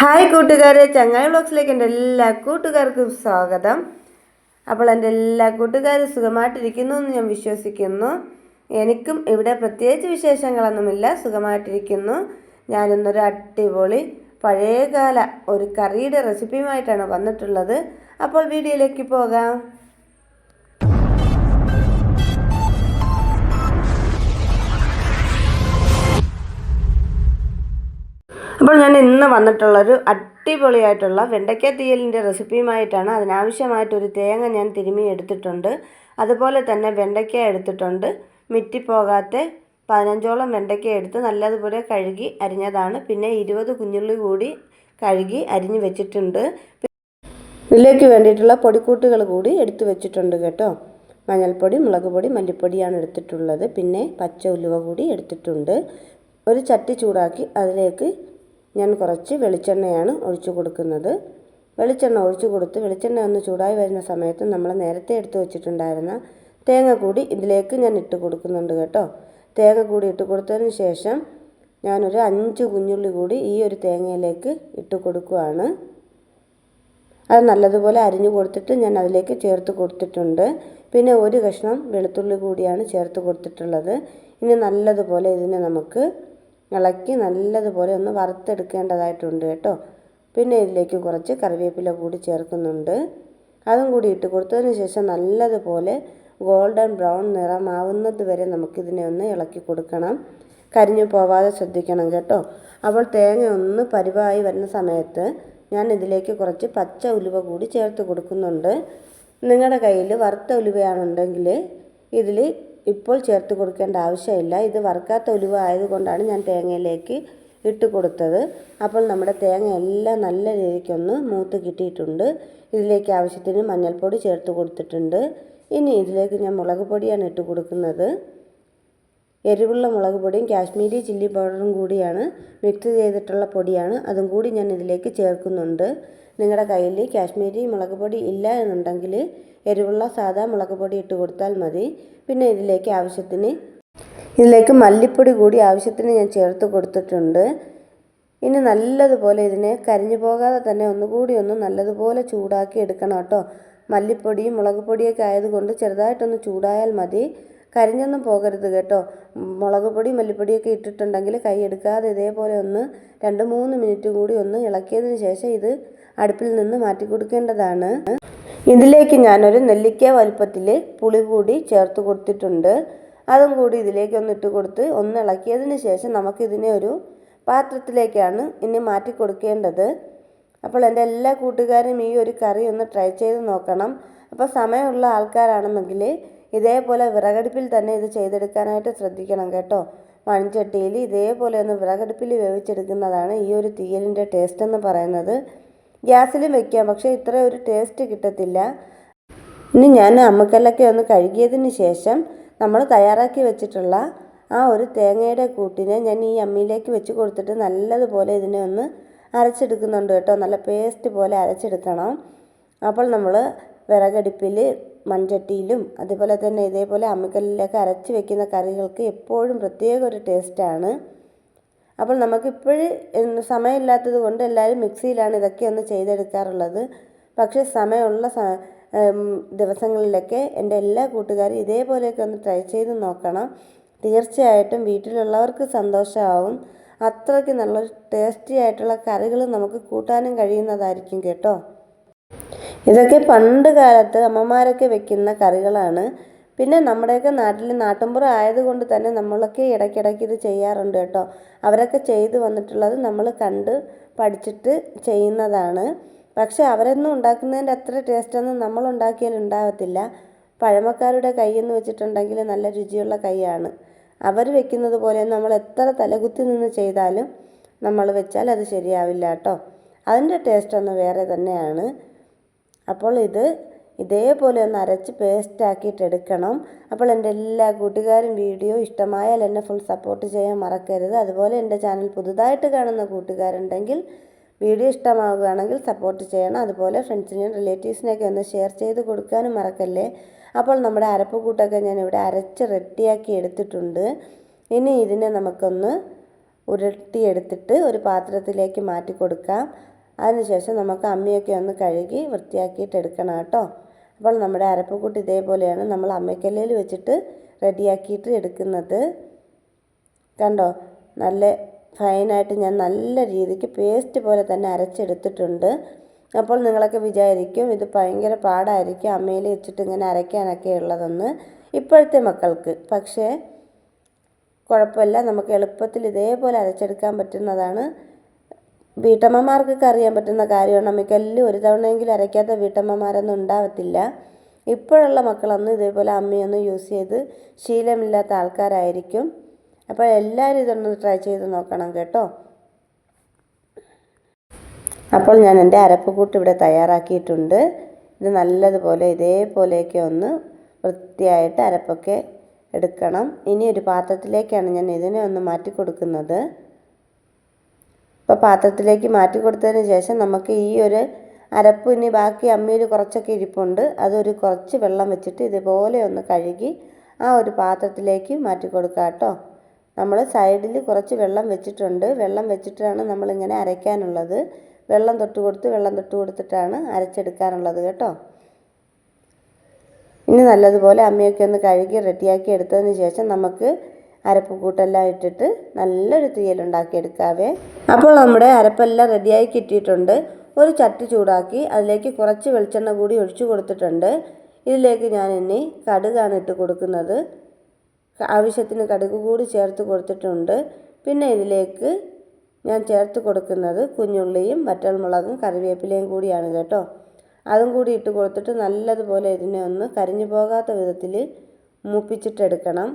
Hi കൂട്ടുകാരെ ചങ്ങായി ബ്ലോഗ്സിലേക്ക് എന്റെ എല്ലാ കൂട്ടുകാർക്കും സ്വാഗതം. അപ്പോൾ എന്റെ എല്ലാ കൂട്ടുകാരും സുഖമായിട്ടിരിക്കുന്നു എന്ന് ഞാൻ വിശ്വസിക്കുന്നു. എനിക്കും ഇവിടെ പ്രത്യേകിച്ച് വിശേഷങ്ങളൊന്നുമില്ല സുഖമായിട്ടിരിക്കുന്നു. ഞാനിന്നൊരു അടിപൊളി പഴയകാല ഒരു കറിയുടെ റെസിപ്പിയുമായിട്ടാണ് വന്നിട്ടുള്ളത്. അപ്പോൾ വീഡിയോയിലേക്ക് പോകാം. അപ്പോൾ ഞാൻ ഇന്ന് വന്നിട്ടുള്ളൊരു അടിപൊളിയായിട്ടുള്ള വെണ്ടയ്ക്ക തീയലിന്റെ റെസിപ്പിയുമായിട്ടാണ് അതിനാവശ്യമായിട്ടൊരു തേങ്ങ ഞാൻ തിരുമ്മി എടുത്തിട്ടുണ്ട്. അതുപോലെ തന്നെ വെണ്ടയ്ക്ക എടുത്തിട്ടുണ്ട്. മിറ്റിപ്പോകാത്ത പതിനഞ്ചോളം വെണ്ടയ്ക്ക എടുത്ത് നല്ലതുപോലെ കഴുകി അരിഞ്ഞതാണ്. പിന്നെ ഇരുപത് കുഞ്ഞുള്ളി കൂടി കഴുകി അരിഞ്ഞ് വെച്ചിട്ടുണ്ട്. ഇതിലേക്ക് വേണ്ടിയിട്ടുള്ള പൊടിക്കൂട്ടുകൾ കൂടി എടുത്തു വെച്ചിട്ടുണ്ട് കേട്ടോ. മഞ്ഞൾപ്പൊടി മുളക് പൊടി മല്ലിപ്പൊടിയാണ് എടുത്തിട്ടുള്ളത്. പിന്നെ പച്ച ഉലുവ കൂടി എടുത്തിട്ടുണ്ട്. ഒരു ചട്ടി ചൂടാക്കി അതിലേക്ക് ഞാൻ കുറച്ച് വെളിച്ചെണ്ണയാണ് ഒഴിച്ചു കൊടുക്കുന്നത്. വെളിച്ചെണ്ണ ഒഴിച്ചു കൊടുത്ത് വെളിച്ചെണ്ണ ഒന്ന് ചൂടായി വരുന്ന സമയത്ത് നമ്മൾ നേരത്തെ എടുത്തു വെച്ചിട്ടുണ്ടായിരുന്ന തേങ്ങ കൂടി ഇതിലേക്ക് ഞാൻ ഇട്ട് കൊടുക്കുന്നുണ്ട് കേട്ടോ. തേങ്ങ കൂടി ഇട്ട് കൊടുത്തതിന് ശേഷം ഞാനൊരു അഞ്ച് കുഞ്ഞുള്ളി കൂടി ഈ ഒരു തേങ്ങയിലേക്ക് ഇട്ട് കൊടുക്കുകയാണ് അത് നല്ലതുപോലെ അരിഞ്ഞു കൊടുത്തിട്ട് ഞാൻ അതിലേക്ക് ചേർത്ത് കൊടുത്തിട്ടുണ്ട്. പിന്നെ ഒരു കഷ്ണം വെളുത്തുള്ളി കൂടിയാണ് ചേർത്ത് കൊടുത്തിട്ടുള്ളത്. ഇനി നല്ലതുപോലെ ഇതിനെ നമുക്ക് ഇളക്കി നല്ലതുപോലെ ഒന്ന് വറുത്തെടുക്കേണ്ടതായിട്ടുണ്ട് കേട്ടോ. പിന്നെ ഇതിലേക്ക് കുറച്ച് കറിവേപ്പില കൂടി ചേർക്കുന്നുണ്ട്. അതും കൂടി ഇട്ട് കൊടുത്തതിന് ശേഷം നല്ലതുപോലെ ഗോൾഡൻ ബ്രൗൺ നിറമാവുന്നത് വരെ നമുക്കിതിനെ ഒന്ന് ഇളക്കി കൊടുക്കണം. കരിഞ്ഞു പോവാതെ ശ്രദ്ധിക്കണം കേട്ടോ. അപ്പോൾ തേങ്ങ ഒന്ന് പരിവായി വരുന്ന സമയത്ത് ഞാൻ ഇതിലേക്ക് കുറച്ച് പച്ച ഉലുവ കൂടി ചേർത്ത് കൊടുക്കുന്നുണ്ട്. നിങ്ങളുടെ കയ്യിൽ വറുത്ത ഉലുവയാണുണ്ടെങ്കിൽ ഇതിൽ ഇപ്പോൾ ചേർത്ത് കൊടുക്കേണ്ട ആവശ്യമില്ല. ഇത് വറുക്കാത്ത ഉലുവ ആയതുകൊണ്ടാണ് ഞാൻ തേങ്ങയിലേക്ക് ഇട്ട് കൊടുത്തത്. അപ്പോൾ നമ്മുടെ തേങ്ങ എല്ലാം നല്ല രീതിക്കൊന്ന് മൂത്ത് കിട്ടിയിട്ടുണ്ട്. ഇതിലേക്ക് ആവശ്യത്തിന് മഞ്ഞൾപ്പൊടി ചേർത്ത് കൊടുത്തിട്ടുണ്ട്. ഇനി ഇതിലേക്ക് ഞാൻ മുളക് പൊടിയാണ് ഇട്ട് കൊടുക്കുന്നത്. എരിവുള്ള മുളക് പൊടിയും കാശ്മീരി ചില്ലി പൗഡറും കൂടിയാണ് മിക്സ് ചെയ്തിട്ടുള്ള പൊടിയാണ്. അതും കൂടി ഞാൻ ഇതിലേക്ക് ചേർക്കുന്നുണ്ട്. നിങ്ങളുടെ കയ്യിൽ കാശ്മീരി മുളക് പൊടി ഇല്ല എന്നുണ്ടെങ്കിൽ എരിവുള്ള സാധാ മുളക് പൊടി ഇട്ട് കൊടുത്താൽ മതി. പിന്നെ ഇതിലേക്ക് ആവശ്യത്തിന് ഇതിലേക്ക് മല്ലിപ്പൊടി കൂടി ആവശ്യത്തിന് ഞാൻ ചേർത്ത് കൊടുത്തിട്ടുണ്ട്. ഇനി നല്ലതുപോലെ ഇതിനെ കരിഞ്ഞു പോകാതെ തന്നെ ഒന്നുകൂടി ഒന്ന് നല്ലതുപോലെ ചൂടാക്കി എടുക്കണം കേട്ടോ. മല്ലിപ്പൊടിയും മുളക് പൊടിയൊക്കെ ആയതുകൊണ്ട് ചെറുതായിട്ടൊന്ന് ചൂടായാൽ മതി. കരിഞ്ഞൊന്നും പോകരുത് കേട്ടോ. മുളക് പൊടി മല്ലിപ്പൊടിയൊക്കെ ഇട്ടിട്ടുണ്ടെങ്കിൽ കൈ എടുക്കാതെ ഇതേപോലെ ഒന്ന് രണ്ട് മൂന്ന് മിനിറ്റ് കൂടി ഒന്ന് ഇളക്കിയതിന് ശേഷം ഇത് അടുപ്പിൽ നിന്ന് മാറ്റി കൊടുക്കേണ്ടതാണ്. ഇതിലേക്ക് ഞാനൊരു നെല്ലിക്ക വലുപ്പത്തിൽ പുളി കൂടി ചേർത്ത് കൊടുത്തിട്ടുണ്ട്. അതും കൂടി ഇതിലേക്ക് ഒന്ന് ഇട്ട് കൊടുത്ത് ഒന്ന് ഇളക്കിയതിന് ശേഷം നമുക്കിതിനെ ഒരു പാത്രത്തിലേക്കാണ് ഇനി മാറ്റി കൊടുക്കേണ്ടത്. അപ്പോൾ എന്റെ എല്ലാ കൂട്ടുകാരും ഈ ഒരു കറി ഒന്ന് ട്രൈ ചെയ്ത് നോക്കണം. അപ്പോൾ സമയമുള്ള ആൾക്കാരാണെന്നെങ്കിൽ ഇതേപോലെ വിറകടുപ്പിൽ തന്നെ ഇത് ചെയ്തെടുക്കാനായിട്ട് ശ്രദ്ധിക്കണം കേട്ടോ. മൺചട്ടിയിൽ ഇതേപോലെ ഒന്ന് വിറകടുപ്പിൽ വേവിച്ചെടുക്കുന്നതാണ് ഈ ഒരു തീയലിന്റെ ടേസ്റ്റ് എന്ന് പറയുന്നത്. ഗ്യാസിലും വെക്കാം. പക്ഷേ ഇത്ര ഒരു ടേസ്റ്റ് കിട്ടത്തില്ല. ഇനി ഞാൻ അമ്മക്കല്ലൊക്കെ ഒന്ന് കഴുകിയതിന് ശേഷം നമ്മൾ തയ്യാറാക്കി വെച്ചിട്ടുള്ള ആ ഒരു തേങ്ങയുടെ കൂട്ടിനെ ഞാൻ ഈ അമ്മിയിലേക്ക് വെച്ച് കൊടുത്തിട്ട് നല്ലതുപോലെ ഇതിനെ ഒന്ന് അരച്ചെടുക്കുന്നുണ്ട് കേട്ടോ. നല്ല പേസ്റ്റ് പോലെ അരച്ചെടുക്കണം. അപ്പോൾ നമ്മൾ വിറകടുപ്പിൽ മൺചട്ടിയിലും അതുപോലെ തന്നെ ഇതേപോലെ അമ്മിക്കല്ലിലൊക്കെ അരച്ച് വെക്കുന്ന കറികൾക്ക് എപ്പോഴും പ്രത്യേക ഒരു ടേസ്റ്റാണ്. അപ്പോൾ നമുക്കിപ്പോഴും സമയമില്ലാത്തത് കൊണ്ട് എല്ലാവരും മിക്സിയിലാണ് ഇതൊക്കെ ഒന്ന് ചെയ്തെടുക്കാറുള്ളത്. പക്ഷേ സമയമുള്ള ദിവസങ്ങളിലൊക്കെ എന്റെ എല്ലാ കൂട്ടുകാരും ഇതേപോലെയൊക്കെ ഒന്ന് ട്രൈ ചെയ്ത് നോക്കണം. തീർച്ചയായിട്ടും വീട്ടിലുള്ളവർക്ക് സന്തോഷമാവും. അത്രയ്ക്ക് നല്ല ടേസ്റ്റി ആയിട്ടുള്ള കറികൾ നമുക്ക് കൂട്ടാനും കഴിയുന്നതായിരിക്കും കേട്ടോ. ഇതൊക്കെ പണ്ട് കാലത്ത് അമ്മമാരൊക്കെ വെക്കുന്ന കറികളാണ്. പിന്നെ നമ്മുടെയൊക്കെ നാട്ടിൽ നാട്ടുമ്പുറം ആയതുകൊണ്ട് തന്നെ നമ്മളൊക്കെ ഇടയ്ക്കിടയ്ക്ക് ഇത് ചെയ്യാറുണ്ട് കേട്ടോ. അവരൊക്കെ ചെയ്തു വന്നിട്ടുള്ളത് നമ്മൾ കണ്ട് പഠിച്ചിട്ട് ചെയ്യുന്നതാണ്. പക്ഷേ അവരൊന്നും ഉണ്ടാക്കുന്നതിന്റെ അത്ര ടേസ്റ്റൊന്നും നമ്മൾ ഉണ്ടാക്കിയാൽ ഉണ്ടാകത്തില്ല പഴമക്കാരുടെ കൈയെന്ന് വെച്ചിട്ടുണ്ടെങ്കിൽ നല്ല രുചിയുള്ള കൈയാണ്. അവർ വെക്കുന്നത് പോലെ നമ്മൾ എത്ര തലകുത്തി നിന്ന് ചെയ്താലും നമ്മൾ വെച്ചാൽ അത് ശരിയാവില്ല കേട്ടോ. അതിന്റെ ടേസ്റ്റ് ഒന്ന് വേറെ തന്നെയാണ്. അപ്പോൾ ഇത് ഇതേപോലെ ഒന്ന് അരച്ച് പേസ്റ്റ് ആക്കിയിട്ട് എടുക്കണം. അപ്പോൾ എന്റെ എല്ലാ കൂട്ടുകാരും വീഡിയോ ഇഷ്ടമായാൽ എന്നെ ഫുൾ സപ്പോർട്ട് ചെയ്യാൻ മറക്കരുത്. അതുപോലെ എന്റെ ചാനൽ പുതുതായിട്ട് കാണുന്ന കൂട്ടുകാരുണ്ടെങ്കിൽ വീഡിയോ ഇഷ്ടമാവുകയാണെങ്കിൽ സപ്പോർട്ട് ചെയ്യണം. അതുപോലെ ഫ്രണ്ട്സിനെയും റിലേറ്റീവ്സിനെയൊക്കെ ഒന്ന് ഷെയർ ചെയ്ത് കൊടുക്കാനും മറക്കല്ലേ? അപ്പോൾ നമ്മുടെ അരപ്പ് കൂട്ടൊക്കെ ഞാൻ ഇവിടെ അരച്ച് റെഡിയാക്കി എടുത്തിട്ടുണ്ട്. ഇനി ഇതിനെ നമുക്കൊന്ന് ഉരുട്ടിയെടുത്തിട്ട് ഒരു പാത്രത്തിലേക്ക് മാറ്റി കൊടുക്കാം. അതിനുശേഷം നമുക്ക് അമ്മിയൊക്കെ ഒന്ന് കഴുകി വൃത്തിയാക്കിയിട്ട് എടുക്കണം കേട്ടോ. അപ്പോൾ നമ്മുടെ അരപ്പുകൂട്ട് ഇതേപോലെയാണ് നമ്മൾ അമ്മയ്ക്കല്ലിൽ വെച്ചിട്ട് റെഡിയാക്കിയിട്ട് എടുക്കുന്നത്. കണ്ടോ? നല്ല ഫൈനായിട്ട് ഞാൻ നല്ല രീതിക്ക് പേസ്റ്റ് പോലെ തന്നെ അരച്ചെടുത്തിട്ടുണ്ട്. അപ്പോൾ നിങ്ങളൊക്കെ വിചാരിക്കും ഇത് ഭയങ്കര പാടായിരിക്കും അമ്മയിൽ വെച്ചിട്ട് ഇങ്ങനെ അരയ്ക്കാനൊക്കെ ഉള്ളതെന്ന് ഇപ്പോഴത്തെ മക്കൾക്ക്. പക്ഷേ കുഴപ്പമില്ല നമുക്ക് എളുപ്പത്തിൽ ഇതേപോലെ അരച്ചെടുക്കാൻ പറ്റുന്നതാണ്. വീട്ടമ്മമാർക്കൊക്കെ അറിയാൻ പറ്റുന്ന കാര്യമാണ്. അമ്മയ്ക്കെല്ലാം ഒരു തവണയെങ്കിലും അരയ്ക്കാത്ത വീട്ടമ്മമാരൊന്നും ഉണ്ടാവത്തില്ല. ഇപ്പോഴുള്ള മക്കളൊന്നും ഇതേപോലെ അമ്മയൊന്നും യൂസ് ചെയ്ത് ശീലമില്ലാത്ത ആൾക്കാരായിരിക്കും. അപ്പോൾ എല്ലാവരും ഇതൊന്ന് ട്രൈ ചെയ്ത് നോക്കണം കേട്ടോ. അപ്പോൾ ഞാൻ എന്റെ അരപ്പുകൂട്ട് ഇവിടെ തയ്യാറാക്കിയിട്ടുണ്ട്. ഇത് നല്ലതുപോലെ ഇതേപോലെയൊക്കെ ഒന്ന് വൃത്തിയായിട്ട് അരപ്പൊക്കെ എടുക്കണം. ഇനി ഒരു പാത്രത്തിലേക്കാണ് ഞാൻ ഇതിനെ ഒന്ന് മാറ്റി കൊടുക്കുന്നത്. ഇപ്പോൾ പാത്രത്തിലേക്ക് മാറ്റി കൊടുത്തതിന് ശേഷം നമുക്ക് ഈ ഒരു അരപ്പ് ഇനി ബാക്കി അമ്മിയിൽ കുറച്ചൊക്കെ ഇരിപ്പുണ്ട്. അതൊരു കുറച്ച് വെള്ളം വെച്ചിട്ട് ഇതുപോലെ ഒന്ന് കഴുകി ആ ഒരു പാത്രത്തിലേക്ക് മാറ്റി കൊടുക്കുക കേട്ടോ. നമ്മൾ സൈഡിൽ കുറച്ച് വെള്ളം വെച്ചിട്ടുണ്ട്. വെള്ളം വെച്ചിട്ടാണ് നമ്മളിങ്ങനെ അരയ്ക്കാനുള്ളത്. വെള്ളം തൊട്ട് കൊടുത്ത് വെള്ളം തൊട്ട് കൊടുത്തിട്ടാണ് അരച്ചെടുക്കാനുള്ളത് കേട്ടോ. ഇനി നല്ലതുപോലെ അമ്മയൊക്കെ ഒന്ന് കഴുകി റെഡിയാക്കി എടുത്തതിന് ശേഷം നമുക്ക് അരപ്പ് കൂട്ടെല്ലാം ഇട്ടിട്ട് നല്ലൊരു തീയലുണ്ടാക്കിയെടുക്കാവേ അപ്പോൾ നമ്മുടെ അരപ്പെല്ലാം റെഡിയായി കിട്ടിയിട്ടുണ്ട്. ഒരു ചട്ടി ചൂടാക്കി അതിലേക്ക് കുറച്ച് വെളിച്ചെണ്ണ കൂടി ഒഴിച്ചു കൊടുത്തിട്ടുണ്ട്. ഇതിലേക്ക് ഞാൻ ഇനി കടുകാണ് ഇട്ട് കൊടുക്കുന്നത്. ആവശ്യത്തിന് കടുക് കൂടി ചേർത്ത് കൊടുത്തിട്ടുണ്ട്. പിന്നെ ഇതിലേക്ക് ഞാൻ ചേർത്ത് കൊടുക്കുന്നത് കുഞ്ഞുള്ളിയും വറ്റൽമുളകും കറിവേപ്പിലയും കൂടിയാണ് കേട്ടോ. അതും കൂടി ഇട്ട് കൊടുത്തിട്ട് നല്ലതുപോലെ ഇതിനെ ഒന്ന് കരിഞ്ഞു പോകാത്ത വിധത്തിൽ മൂപ്പിച്ചിട്ടെടുക്കണം.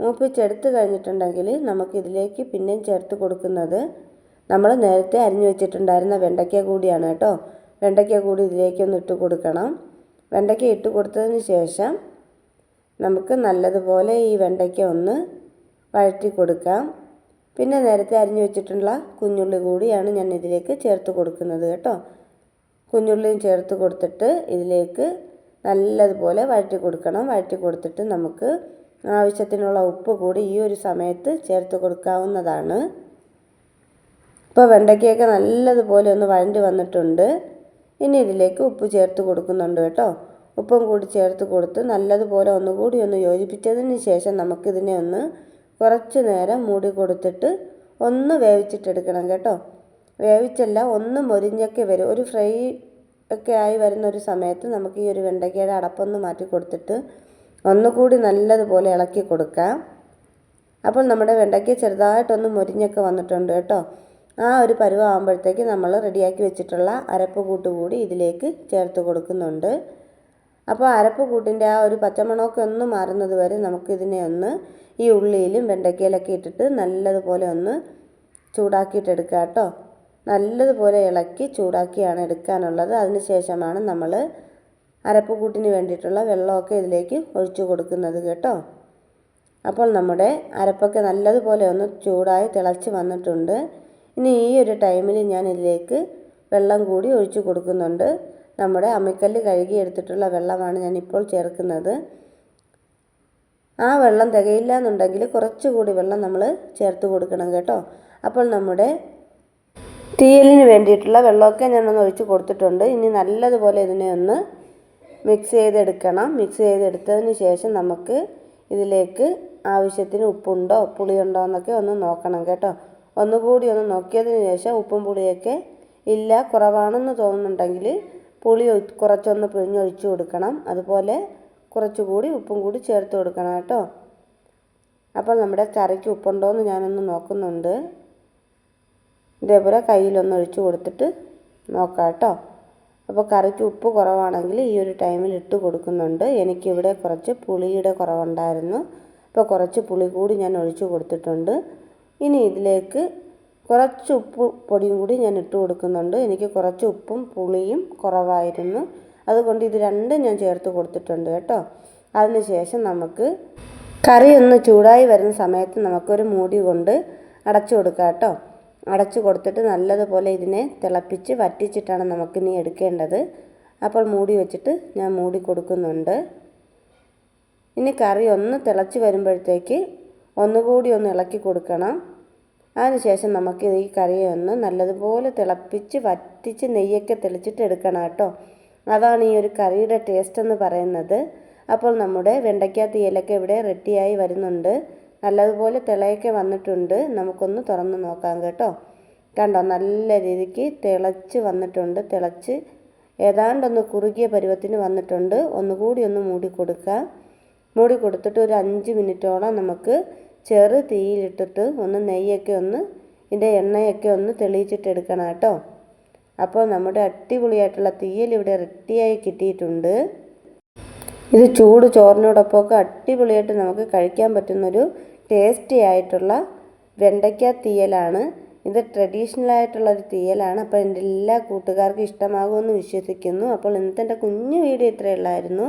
മൂപ്പിച്ചെടുത്ത് കഴിഞ്ഞിട്ടുണ്ടെങ്കിൽ നമുക്കിതിലേക്ക് പിന്നെയും ചേർത്ത് കൊടുക്കുന്നത് നമ്മൾ നേരത്തെ അരിഞ്ഞു വെച്ചിട്ടുണ്ടായിരുന്ന വെണ്ടയ്ക്ക കൂടിയാണ് കേട്ടോ. വെണ്ടയ്ക്ക കൂടി ഇതിലേക്കൊന്ന് ഇട്ട് കൊടുക്കണം. വെണ്ടയ്ക്ക ഇട്ട് കൊടുത്തതിന് ശേഷം നമുക്ക് നല്ലതുപോലെ ഈ വെണ്ടയ്ക്ക ഒന്ന് വഴറ്റി കൊടുക്കാം. പിന്നെ നേരത്തെ അരിഞ്ഞു വെച്ചിട്ടുള്ള കുഞ്ഞുള്ളി കൂടിയാണ് ഞാൻ ഇതിലേക്ക് ചേർത്ത് കൊടുക്കുന്നത് കേട്ടോ. കുഞ്ഞുള്ളിയും ചേർത്ത് കൊടുത്തിട്ട് ഇതിലേക്ക് നല്ലതുപോലെ വഴറ്റി കൊടുക്കണം. വഴറ്റി കൊടുത്തിട്ട് നമുക്ക് ആവശ്യത്തിനുള്ള ഉപ്പ് കൂടി ഈ ഒരു സമയത്ത് ചേർത്ത് കൊടുക്കാവുന്നതാണ്. ഇപ്പോൾ വെണ്ടയ്ക്കയൊക്കെ നല്ലതുപോലെ ഒന്ന് വഴണ്ടി വന്നിട്ടുണ്ട്. ഇനി ഇതിലേക്ക് ഉപ്പ് ചേർത്ത് കൊടുക്കുന്നുണ്ട് കേട്ടോ. ഉപ്പും കൂടി ചേർത്ത് കൊടുത്ത് നല്ലതുപോലെ ഒന്നുകൂടി ഒന്ന് യോജിപ്പിച്ചതിന് ശേഷം നമുക്കിതിനെ ഒന്ന് കുറച്ച് നേരം മൂടി കൊടുത്തിട്ട് ഒന്ന് വേവിച്ചിട്ടെടുക്കണം കേട്ടോ. വേവിച്ചല്ല ഒന്ന് മൊരിഞ്ഞൊക്കെ വരും. ഒരു ഫ്രൈ ഒക്കെ ആയി വരുന്ന ഒരു സമയത്ത് നമുക്ക് ഈ ഒരു വെണ്ടയ്ക്കയുടെ അടപ്പൊന്ന് മാറ്റി കൊടുത്തിട്ട് ഒന്നുകൂടി നല്ലതുപോലെ ഇളക്കി കൊടുക്കാം. അപ്പോൾ നമ്മുടെ വെണ്ടയ്ക്ക ചെറുതായിട്ടൊന്ന് മുരിഞ്ഞൊക്കെ വന്നിട്ടുണ്ട് കേട്ടോ. ആ ഒരു പരുവാകുമ്പോഴത്തേക്ക് നമ്മൾ റെഡിയാക്കി വെച്ചിട്ടുള്ള അരപ്പ് കൂട്ട് കൂടി ഇതിലേക്ക് ചേർത്ത് കൊടുക്കുന്നുണ്ട്. അപ്പോൾ അരപ്പ് കൂട്ടിന്റെ ആ ഒരു പച്ചമണമൊക്കെ ഒന്ന് മാറുന്നത് വരെ നമുക്കിതിനെ ഒന്ന് ഈ ഉള്ളിയിലും വെണ്ടയ്ക്കയിലൊക്കെ ഇട്ടിട്ട് നല്ലതുപോലെ ഒന്ന് ചൂടാക്കിയിട്ടെടുക്കുക കേട്ടോ. നല്ലതുപോലെ ഇളക്കി ചൂടാക്കിയാണ് എടുക്കാനുള്ളത്. അതിന് ശേഷമാണ് നമ്മൾ അരപ്പ് കൂട്ടിന് വേണ്ടിയിട്ടുള്ള വെള്ളമൊക്കെ ഇതിലേക്ക് ഒഴിച്ചു കൊടുക്കുന്നത് കേട്ടോ. അപ്പോൾ നമ്മുടെ അരപ്പൊക്കെ നല്ലതുപോലെ ഒന്ന് ചൂടായി തിളച്ച് വന്നിട്ടുണ്ട്. ഇനി ഈ ഒരു ടൈമിൽ ഞാൻ ഇതിലേക്ക് വെള്ളം കൂടി ഒഴിച്ചു കൊടുക്കുന്നുണ്ട്. നമ്മുടെ അമ്മിക്കല്ല് കഴുകി എടുത്തിട്ടുള്ള വെള്ളമാണ് ഞാൻ ഇപ്പോൾ ചേർക്കുന്നത്. ആ വെള്ളം തികയില്ല എന്നുണ്ടെങ്കിൽ കുറച്ചുകൂടി വെള്ളം നമ്മൾ ചേർത്ത് കൊടുക്കണം കേട്ടോ. അപ്പോൾ നമ്മുടെ തീയലിന് വേണ്ടിയിട്ടുള്ള വെള്ളമൊക്കെ ഞാനൊന്ന് ഒഴിച്ച് കൊടുത്തിട്ടുണ്ട്. ഇനി നല്ലതുപോലെ ഇതിനെ ഒന്ന് മിക്സ് ചെയ്തെടുക്കണം. മിക്സ് ചെയ്തെടുത്തതിന് ശേഷം നമുക്ക് ഇതിലേക്ക് ആവശ്യത്തിന് ഉപ്പുണ്ടോ പുളിയുണ്ടോ എന്നൊക്കെ ഒന്ന് നോക്കണം കേട്ടോ. ഒന്നുകൂടി ഒന്ന് നോക്കിയതിന് ശേഷം ഉപ്പും പുളിയൊക്കെ ഇല്ല കുറവാണെന്ന് തോന്നുന്നുണ്ടെങ്കിൽ പുളി കുറച്ചൊന്ന് പിഴിഞ്ഞൊഴിച്ചു കൊടുക്കണം. അതുപോലെ കുറച്ചുകൂടി ഉപ്പും കൂടി ചേർത്ത് കൊടുക്കണം കേട്ടോ. അപ്പോൾ നമ്മുടെ കറിക്ക് ഉപ്പുണ്ടോ എന്ന് ഞാനൊന്ന് നോക്കുന്നുണ്ട്. ഇതേപോലെ കയ്യിലൊന്ന് ഒഴിച്ചു കൊടുത്തിട്ട് നോക്കാം കേട്ടോ. അപ്പോൾ കറിക്ക് ഉപ്പ് കുറവാണെങ്കിൽ ഈ ഒരു ടൈമിൽ ഇട്ട് കൊടുക്കുന്നുണ്ട്. എനിക്കിവിടെ കുറച്ച് പുളിയുടെ കുറവുണ്ടായിരുന്നു. അപ്പോൾ കുറച്ച് പുളി കൂടി ഞാൻ ഒഴിച്ചു കൊടുത്തിട്ടുണ്ട്. ഇനി ഇതിലേക്ക് കുറച്ച് ഉപ്പ് പൊടിയും കൂടി ഞാൻ ഇട്ട് കൊടുക്കുന്നുണ്ട്. എനിക്ക് കുറച്ച് ഉപ്പും പുളിയും കുറവായിരുന്നു. അതുകൊണ്ട് ഇത് രണ്ടും ഞാൻ ചേർത്ത് കൊടുത്തിട്ടുണ്ട് കേട്ടോ. അതിനുശേഷം നമുക്ക് കറി ഒന്ന് ചൂടായി വരുന്ന സമയത്ത് നമുക്കൊരു മൂടി കൊണ്ട് അടച്ചു കൊടുക്കാം കേട്ടോ. അടച്ചു കൊടുത്തിട്ട് നല്ലതുപോലെ ഇതിനെ തിളപ്പിച്ച് വറ്റിച്ചിട്ടാണ് നമുക്കിനി എടുക്കേണ്ടത്. അപ്പോൾ മൂടി വെച്ചിട്ട് ഞാൻ മൂടി കൊടുക്കുന്നുണ്ട്. ഇനി കറി ഒന്ന് തിളച്ച് വരുമ്പോഴത്തേക്ക് ഒന്നുകൂടി ഒന്ന് ഇളക്കി കൊടുക്കണം. അതിനുശേഷം നമുക്ക് ഈ കറിയെ ഒന്ന് നല്ലതുപോലെ തിളപ്പിച്ച് വറ്റിച്ച് നെയ്യൊക്കെ തെളിച്ചിട്ട് എടുക്കണം കേട്ടോ. അതാണ് ഈ ഒരു കറിയുടെ ടേസ്റ്റ് എന്ന് പറയുന്നത്. അപ്പോൾ നമ്മുടെ വെണ്ടയ്ക്ക തീയലൊക്കെ ഇവിടെ റെഡിയായി വരുന്നുണ്ട്. നല്ലതുപോലെ തിളയൊക്കെ വന്നിട്ടുണ്ട്. നമുക്കൊന്ന് തുറന്ന് നോക്കാം കേട്ടോ. കണ്ടോ നല്ല രീതിക്ക് തിളച്ച് വന്നിട്ടുണ്ട്. തിളച്ച് ഏതാണ്ടൊന്ന് കുറുകിയ പരുവത്തിന് വന്നിട്ടുണ്ട്. ഒന്നുകൂടി ഒന്ന് മൂടി കൊടുക്കുക മൂടി കൊടുത്തിട്ട് ഒരു അഞ്ച് മിനിറ്റോളം നമുക്ക് ചെറു തീയിലിട്ടിട്ട് ഒന്ന് നെയ്യൊക്കെ ഒന്ന് ഇതിന്റെ എണ്ണയൊക്കെ ഒന്ന് തെളിയിച്ചിട്ട് എടുക്കണം കേട്ടോ. അപ്പോൾ നമ്മുടെ അടിപൊളിയായിട്ടുള്ള തീയൽ ഇവിടെ റെഡിയായി കിട്ടിയിട്ടുണ്ട്. ഇത് ചൂട് ചോറിനോടൊപ്പമൊക്കെ അടിപൊളിയായിട്ട് നമുക്ക് കഴിക്കാൻ പറ്റുന്നൊരു ടേസ്റ്റി ആയിട്ടുള്ള വെണ്ടയ്ക്ക തീയലാണ്. ഇത് ട്രഡീഷണൽ ആയിട്ടുള്ള ഒരു തീയലാണ്. അപ്പോൾ എന്റെ എല്ലാ കൂട്ടുകാർക്കും ഇഷ്ടമാകുമെന്ന് വിശ്വസിക്കുന്നു. അപ്പോൾ ഇന്നത്തെ എന്റെ കുഞ്ഞു വീഡിയോ ഇത്രയേ ഉള്ളായിരുന്നു.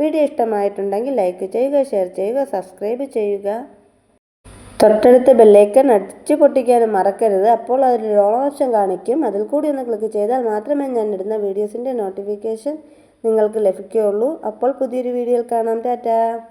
വീഡിയോ ഇഷ്ടമായിട്ടുണ്ടെങ്കിൽ ലൈക്ക് ചെയ്യുക ഷെയർ ചെയ്യുക സബ്സ്ക്രൈബ് ചെയ്യുക. തൊട്ടടുത്ത ബെല്ലേക്കൻ അടിച്ചു പൊട്ടിക്കാനും മറക്കരുത്. അപ്പോൾ അതിൽ ഓപ്ഷൻ കാണിക്കും. അതിൽ കൂടി ഒന്ന് ക്ലിക്ക് ചെയ്താൽ മാത്രമേ ഞാൻ ഇടുന്ന വീഡിയോസിന്റെ നോട്ടിഫിക്കേഷൻ നിങ്ങൾക്ക് ലഭിക്കുകയുള്ളൂ. അപ്പോൾ പുതിയൊരു വീഡിയോയിൽ കാണാം. ടാറ്റാ.